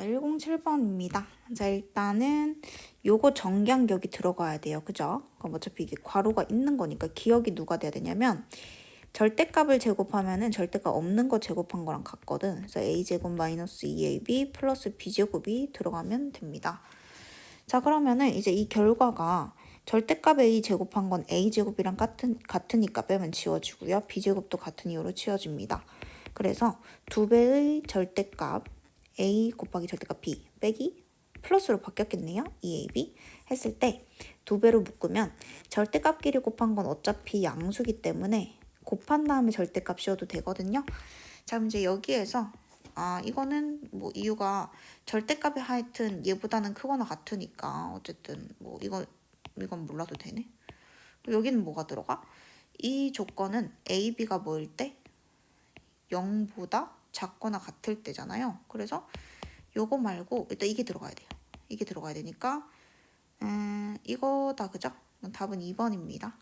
107번입니다. 자, 일단은 요거 정량격이 들어가야 돼요. 그죠? 그럼 어차피 이게 괄호가 있는 거니까 기억이 누가 돼야 되냐면 절대값을 제곱하면은 절대값 없는 거 제곱한 거랑 같거든. 그래서 a제곱 마이너스 2ab 플러스 b제곱이 들어가면 됩니다. 자, 그러면은 이제 이 결과가 절대값 a 제곱한 건 a 제곱이랑 같은 같으니까 빼면 지워지고요. b 제곱도 같은 이유로 지워집니다. 그래서 두 배의 절대값 a 곱하기 절대값 b 빼기 플러스로 바뀌었겠네요. 2ab 했을 때 두 배로 묶으면 절대값끼리 곱한 건 어차피 양수기 때문에 곱한 다음에 절대값 씌워도 되거든요. 자, 이제 여기에서 아, 이거는 뭐 이유가 절대값이 하여튼 얘보다는 크거나 같으니까 어쨌든 뭐 이거 이건 몰라도 되네. 여기는 뭐가 들어가? 이 조건은 a, b가 뭐일 때 0보다 작거나 같을 때잖아요. 그래서 요거 말고 일단 이게 들어가야 돼요. 이게 들어가야 되니까 음, 이거다 그죠? 답은 2번입니다.